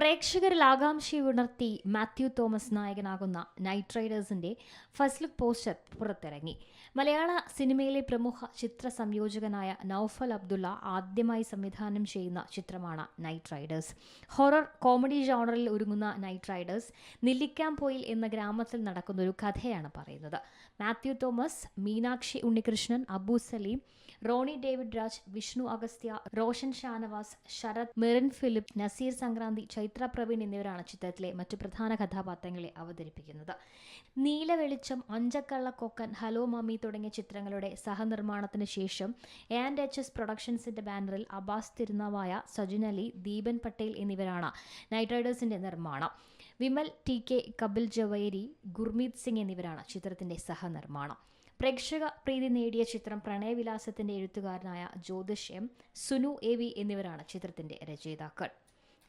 പ്രേക്ഷകരിൽ ആകാംക്ഷയുണർത്തി മാത്യു തോമസ് നായകനാകുന്ന നൈറ്റ് റൈഡേഴ്സിന്റെ ഫസ്റ്റ് ലുക്ക് പോസ്റ്റർ പുറത്തിറങ്ങി. മലയാള സിനിമയിലെ പ്രമുഖ ചിത്ര സംയോജകനായ നൌഫൽ അബ്ദുള്ള ആദ്യമായി സംവിധാനം ചെയ്യുന്ന ചിത്രമാണ് നൈറ്റ് റൈഡേഴ്സ് ഹൊറർ കോമഡി ജോണറിൽ ഒരുങ്ങുന്ന നൈറ്റ് റൈഡേഴ്സ് നെല്ലിക്കാംപോയിൽ എന്ന ഗ്രാമത്തിൽ നടക്കുന്ന ഒരു കഥയാണ് പറയുന്നത്. മാത്യു തോമസ് മീനാക്ഷി ഉണ്ണികൃഷ്ണൻ അബു സലീം റോണി ഡേവിഡ് രാജ് വിഷ്ണു അഗസ്ത്യ റോഷൻ ഷാനവാസ് ശരത് മെറിൻ ഫിലിപ്പ് നസീർ സംക്രാന്തി ചൈത്ര പ്രവീൺ എന്നിവരാണ് ചിത്രത്തിലെ മറ്റു പ്രധാന കഥാപാത്രങ്ങളെ അവതരിപ്പിക്കുന്നത്. നീല വെളിച്ചം അഞ്ചക്കള്ളക്കൊക്കൻ ഹലോ മമ്മി തുടങ്ങിയ ചിത്രങ്ങളുടെ സഹനിർമ്മാണത്തിന് ശേഷം ആൻഡ് എച്ച് എസ് പ്രൊഡക്ഷൻസിന്റെ ബാനറിൽ അബാസ് തിരുനാവായ സജിൻ അലി ദീപൻ പട്ടേൽ എന്നിവരാണ് നൈറ്റ് റൈഡേഴ്സിന്റെ നിർമ്മാണം. വിമൽ ടി കെ കപിൽ ജവേരി ഗുർമീത് സിംഗ് എന്നിവരാണ് ചിത്രത്തിന്റെ സഹനിർമ്മാണം. പ്രേക്ഷക പ്രീതി നേടിയ ചിത്രം പ്രണയവിലാസത്തിന്റെ എഴുത്തുകാരനായ Jyothish M Sunu A V എന്നിവരാണ് ചിത്രത്തിന്റെ രചയിതാക്കൾ.